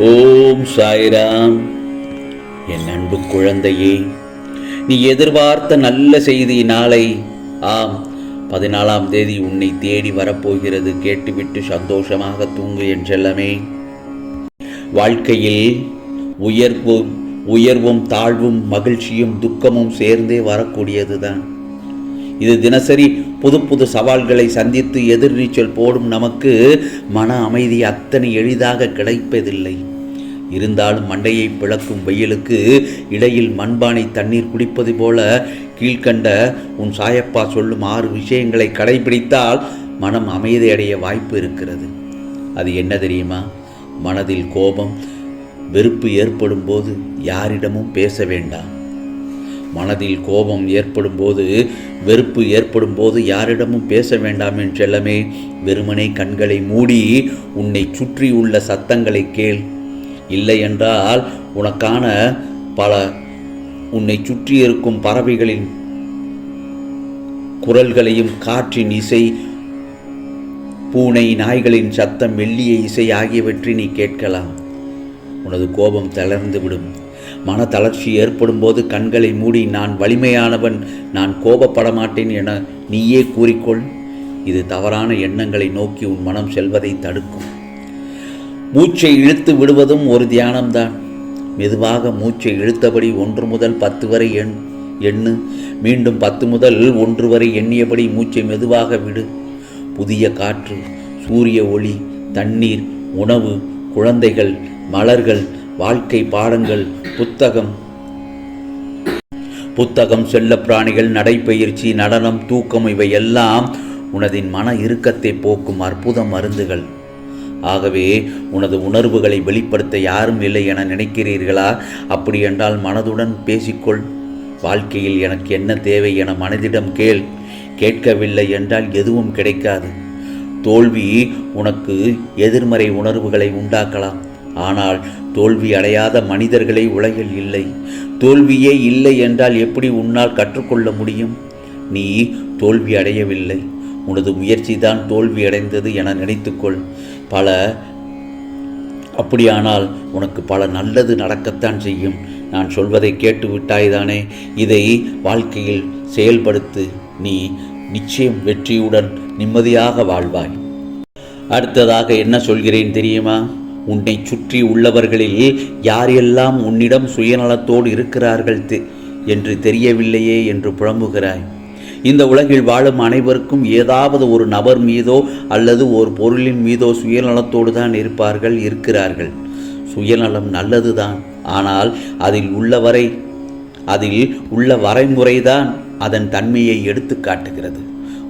ஓம் சாய்ராம். என் அன்பு குழந்தையே நீ எதிர்பார்த்த நல்ல செய்தி நாளை ஆம் பதினாலாம் தேதி உன்னை தேடி வரப்போகிறது கேட்டுவிட்டு சந்தோஷமாக தூங்கு என் செல்லமே. வாழ்க்கையில் உயர்வும் உயர்வும் தாழ்வும் மகிழ்ச்சியும் துக்கமும் சேர்ந்தே வரக்கூடியதுதான். இது தினசரி புது புது சவால்களை சந்தித்து எதிர்நீச்சல் போடும் நமக்கு மன அமைதி அத்தனை எளிதாக கிடைப்பதில்லை. இருந்தாலும் மண்டையை பிளக்கும் வெயிலுக்கு இடையில் மண்பானை தண்ணீர் குடிப்பது போல கீழ்கண்ட உன் சாயப்பா சொல்லும் ஆறு விஷயங்களை கடைபிடித்தால் மனம் அமைதியடைய வாய்ப்பு இருக்கிறது. அது என்ன தெரியுமா? மனதில் கோபம் வெறுப்பு ஏற்படும் போது யாரிடமும் பேச வேண்டாம். மனதில் கோபம் ஏற்படும் போது வெறுப்பு ஏற்படும் போது யாரிடமும் பேச வேண்டாம் என் செல்லமே. வெறுமனே கண்களை மூடி உன்னை சுற்றி உள்ள சத்தங்களை கேள். இல்லை என்றால் உனக்கான பல உன்னை சுற்றி இருக்கும் பறவைகளின் குரல்களையும் காற்றின் இசை பூனை நாய்களின் சத்தம் மெல்லிய இசை ஆகியவற்றை நீ கேட்கலாம். உனது கோபம் தளர்ந்து விடும். மன தளர்ச்சி ஏற்படும் போது கண்களை மூடி நான் வலிமையானவன் நான் கோபப்பட மாட்டேன் என நீயே கூறிக்கொள். இது தவறான எண்ணங்களை நோக்கி உன் மனம் செல்வதை தடுக்கும். மூச்சை இழுத்து விடுவதும் ஒரு தியானம்தான். மெதுவாக மூச்சை இழுத்தபடி ஒன்று முதல் பத்து வரை எண் எண்ணு மீண்டும் பத்து முதல் ஒன்று வரை எண்ணியபடி மூச்சை மெதுவாக விடு. புதிய காற்று சூரிய ஒளி தண்ணீர் உணவு குழந்தைகள் மலர்கள் வாழ்க்கை பாடங்கள் புத்தகம். புத்தகம் செல்ல பிராணிகள் நடைப்பயிற்சி நடனம் தூக்கம் இவை எல்லாம் உனதின் மன இறுக்கத்தை போக்கும் அற்புத மருந்துகள். ஆகவே உனது உணர்வுகளை வெளிப்படுத்த யாரும் இல்லை என நினைக்கிறீர்களா? அப்படி என்றால் மனதுடன் பேசிக்கொள். வாழ்க்கையில் எனக்கு என்ன தேவை என மனதிடம் கேள். கேட்கவில்லை என்றால் எதுவும் கிடைக்காது. தோல்வி உனக்கு எதிர்மறை உணர்வுகளை உண்டாக்கலாம். ஆனால் தோல்வி அடையாத மனிதர்களே உலகில் இல்லை. தோல்வியே இல்லை என்றால் எப்படி உன்னால் கற்றுக்கொள்ள முடியும்? நீ தோல்வி அடையவில்லை. உனது முயற்சி தான் தோல்வி அடைந்தது என நினைத்துக்கொள். பல அப்படியானால் உனக்கு பல நல்லது நடக்கத்தான் செய்யும். நான் சொல்வதை கேட்டு விட்டாய்தானே? இதை வாழ்க்கையில் செயல்படுத்து நீ நிச்சயம் வெற்றியுடன் நிம்மதியாக வாழ்வாய். அடுத்ததாக என்ன சொல்கிறேன் தெரியுமா? உன்னை சுற்றி உள்ளவர்களில் யாரெல்லாம் உன்னிடம் சுயநலத்தோடு இருக்கிறார்கள் தெ- என்று தெரியவில்லையே என்று புலம்புகிறாய். இந்த உலகில் வாழும் அனைவருக்கும் ஏதாவது ஒரு நபர் மீதோ அல்லது ஒரு பொருளின் மீதோ சுயநலத்தோடு தான் இருப்பார்கள் இருக்கிறார்கள். சுயநலம் நல்லதுதான். ஆனால் அதில் உள்ளவரை அதில் உள்ள வரைமுறைதான் அதன் தன்மையை எடுத்து காட்டுகிறது.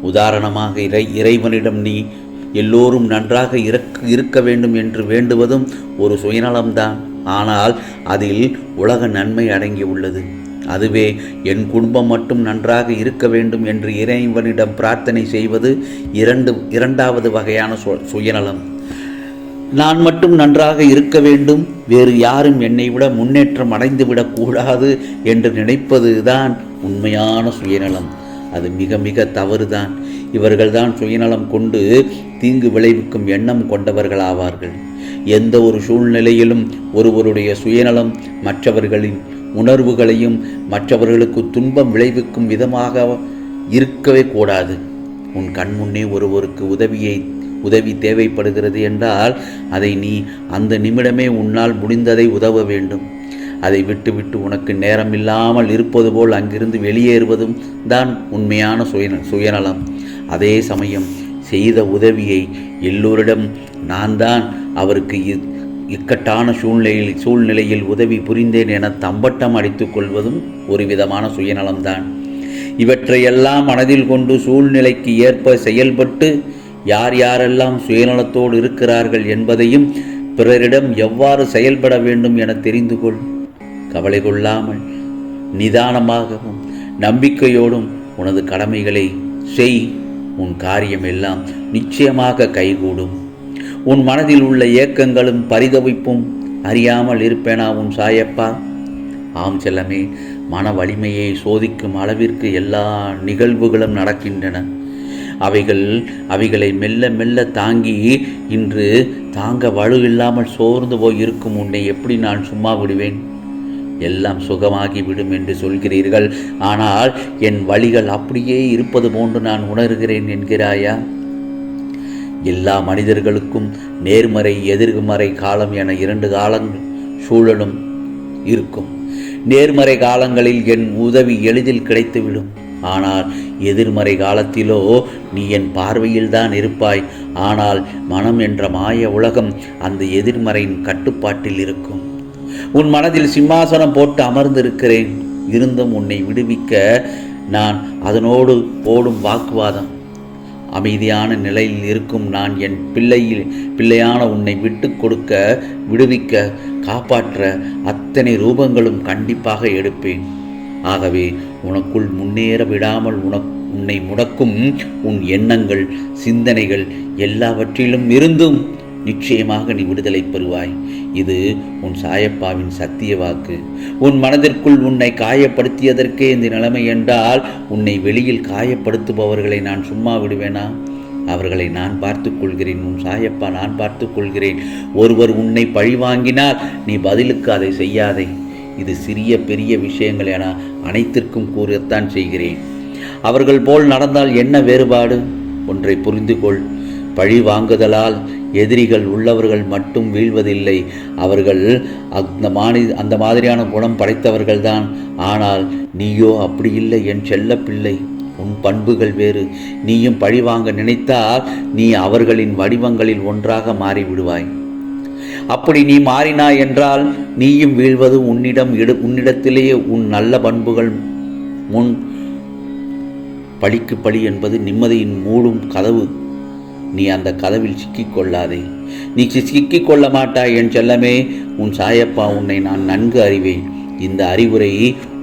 உதாரணமாக இறை இறைவனிடம் நீ எல்லோரும் நன்றாக இருக்க இருக்க வேண்டும் என்று வேண்டுவதும் ஒரு சுயநலம்தான். ஆனால் அதில் உலக நன்மை அடங்கி உள்ளது. அதுவே என் குடும்பம் மட்டும் நன்றாக இருக்க வேண்டும் என்று இறைவனிடம் பிரார்த்தனை செய்வது இரண்டு இரண்டாவது வகையான சு- சுயநலம். நான் மட்டும் நன்றாக இருக்க வேண்டும் வேறு யாரும் என்னை விட முன்னேற்றம் அடைந்துவிடக் கூடாது என்று நினைப்பதுதான் உண்மையான சுயநலம். அது மிக மிக தவறுதான். இவர்கள்தான் சுயநலம் கொண்டு தீங்கு விளைவிக்கும் எண்ணம் கொண்டவர்களாவார்கள். எந்த ஒரு சூழ்நிலையிலும் ஒருவருடைய சுயநலம் மற்றவர்களின் உணர்வுகளையும் மற்றவர்களுக்கு துன்பம் விளைவிக்கும் விதமாக இருக்கவே கூடாது. உன் கண் முன்னே ஒருவருக்கு உதவியை உதவி தேவைப்படுகிறது என்றால் அதை நீ அந்த நிமிடமே உன்னால் முடிந்ததை உதவ வேண்டும். அதை விட்டுவிட்டு உனக்கு நேரம் இல்லாமல் இருப்பது போல் அங்கிருந்து வெளியேறுவதும் தான் உண்மையான சுய சுயநலம். அதே சமயம் செய்த உதவியை எல்லோரிடம் நான் தான் அவருக்கு இ- இக்கட்டான சூழ்நிலையில் சூழ்நிலையில் உதவி புரிந்தேன் என தம்பட்டம் அடித்துக் கொள்வதும் ஒரு விதமான சுயநலம்தான். இவற்றையெல்லாம் மனதில் கொண்டு சூழ்நிலைக்கு ஏற்ப செயல்பட்டு யார் யாரெல்லாம் சுயநலத்தோடு இருக்கிறார்கள் என்பதையும் பிறரிடம் எவ்வாறு செயல்பட வேண்டும் என தெரிந்து கொள். கவலை கொள்ளாமல் நிதானமாகவும் நம்பிக்கையோடும் உனது கடமைகளை செய். உன் காரியம் எல்லாம் நிச்சயமாக கைகூடும். உன் மனதில் உள்ள ஏக்கங்களும் பரிதவிப்பும் அறியாமல் இருப்பேனா உன் சாயப்பா? ஆம் செல்லமே மன வலிமையை சோதிக்கும் அளவிற்கு எல்லா நிகழ்வுகளும் நடக்கின்றன. அவைகள் அவைகளை மெல்ல மெல்ல தாங்கி இன்று தாங்க வலு இல்லாமல் சோர்ந்து போய் இருக்கும் உன்னை எப்படி நான் சும்மா விடுவேன்? எல்லாம் சுகமாகி விடும் என்று சொல்கிறீர்கள். ஆனால் என் வழிகள் அப்படியே இருப்பது போன்று நான் உணர்கிறேன் என்கிறாயா? எல்லா மனிதர்களுக்கும் நேர்மறை எதிர்மறை காலம் என இரண்டு காலங்கள் சூழலும் இருக்கும். நேர்மறை காலங்களில் என் உதவி எளிதில் கிடைத்துவிடும். ஆனால் எதிர்மறை காலத்திலோ நீ என் பார்வையில் தான் இருப்பாய். ஆனால் மனம் என்ற மாய உலகம் அந்த எதிர்மறையின் கட்டுப்பாட்டில் இருக்கும். உன் மனதில் சிம்மாசனம் போட்டு அமர்ந்திருக்கிறேன். இருந்தும் உன்னை விடுவிக்க நான் அதனோடு ஓடும் வாக்குவாதம். அமைதியான நிலையில் இருக்கும் நான் என் பிள்ளையில் பிள்ளையான உன்னை விட்டு கொடுக்க விடுவிக்க காப்பாற்ற அத்தனை ரூபங்களும் கண்டிப்பாக எடுப்பேன். ஆகவே உனக்குள் முன்னேற விடாமல் உனக் உன்னை முடக்கும் உன் எண்ணங்கள் சிந்தனைகள் எல்லாவற்றிலும் இருந்தும் நிச்சயமாக நீ விடுதலை பெறுவாய். இது உன் சாயப்பாவின் சத்திய வாக்கு. உன் மனதிற்குள் உன்னை காயப்படுத்தியதற்கே இந்த நிலைமை என்றால் உன்னை வெளியில் காயப்படுத்துபவர்களை நான் சும்மா விடுவேனா? அவர்களை நான் பார்த்துக்கொள்கிறேன் உன் சாயப்பா நான் பார்த்துக்கொள்கிறேன் ஒருவர் உன்னை பழிவாங்கினால் நீ பதிலுக்கு அதை செய்யாதே. இது சிறிய பெரிய விஷயங்கள் என அனைத்திற்கும் கூறத்தான் செய்கிறேன். அவர்கள் போல் நடந்தால் என்ன வேறுபாடு? ஒன்றை புரிந்து கொள் பழி வாங்குதலால் எதிரிகள் உள்ளவர்கள் மட்டும் வீழ்வதில்லை. அவர்கள் அந்த மானி அந்த மாதிரியான குணம் படைத்தவர்கள்தான். ஆனால் நீயோ அப்படி இல்லை என் செல்ல பிள்ளை உன் பண்புகள் வேறு. நீயும் பழி வாங்க நினைத்தால் நீ அவர்களின் வடிவங்களில் ஒன்றாக மாறிவிடுவாய். அப்படி நீ மாறினாய் என்றால் நீயும் வீழ்வது உன்னிடம் இடு உன்னிடத்திலேயே உன் நல்ல பண்புகள் முன் பழிக்கு பழி என்பது நிம்மதியின் மூடும் கதவு. நீ அந்த கதவில் சிக்கிக்கொள்ளாதே. நீ சிக்கிக்கொள்ள மாட்டாய் என் செல்லமே. உன் சாயப்பா உன்னை நான் நன்கு அறிவேன். இந்த அறிவுரை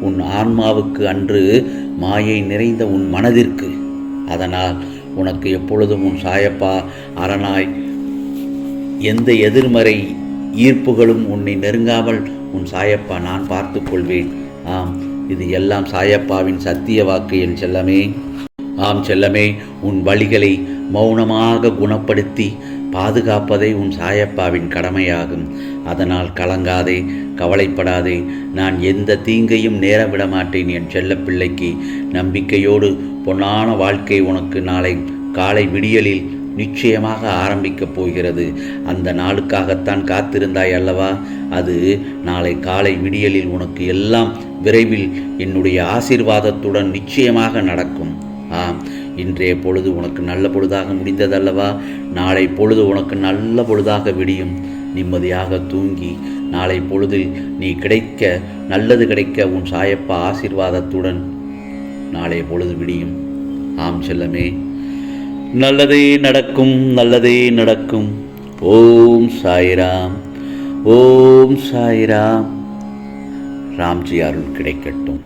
உன் ஆன்மாவுக்கு அன்று மாயை நிறைந்த உன் மனதிற்கு. அதனால் உனக்கு எப்பொழுதும் உன் சாயப்பா அரணாய் எந்த எதிர்மறை ஈர்ப்புகளும் உன்னை நெருங்காமல் உன் சாயப்பா நான் பார்த்து கொள்வேன் ஆம் இது எல்லாம் சாயப்பாவின் சத்திய வாக்கு என் செல்லமே. ஆம் செல்லமே உன் வழிகளை மௌனமாக குணப்படுத்தி பாதுகாப்பதே உன் சாயப்பாவின் கடமையாகும். அதனால் கலங்காதே கவலைப்படாதே. நான் எந்த தீங்கையும் நேர விட மாட்டேன் என் செல்ல பிள்ளைக்கு. நம்பிக்கையோடு பொன்னான வாழ்க்கை உனக்கு நாளை காலை விடியலில் நிச்சயமாக ஆரம்பிக்கப் போகிறது. அந்த நாளுக்காகத்தான் காத்திருந்தாய் அல்லவா? அது நாளை காலை விடியலில் உனக்கு எல்லாம் விரைவில் என்னுடைய ஆசீர்வாதத்துடன் நிச்சயமாக நடக்கும். ஆம். இன்றைய பொழுது உனக்கு நல்ல பொழுதாக முடிந்ததல்லவா? நாளை பொழுது உனக்கு நல்ல பொழுதாக விடியும். நிம்மதியாக தூங்கி நாளை பொழுதில் நீ கிடைக்க நல்லது கிடைக்க உன் சாயப்பா ஆசீர்வாதத்துடன் நாளை பொழுது விடியும். ஆம் செல்லமே. நல்லதே நடக்கும் நல்லதே நடக்கும். ஓம் சாய்ராம் ஓம் சாய்ராம். ராம்ஜி அருள் கிடைக்கட்டும்.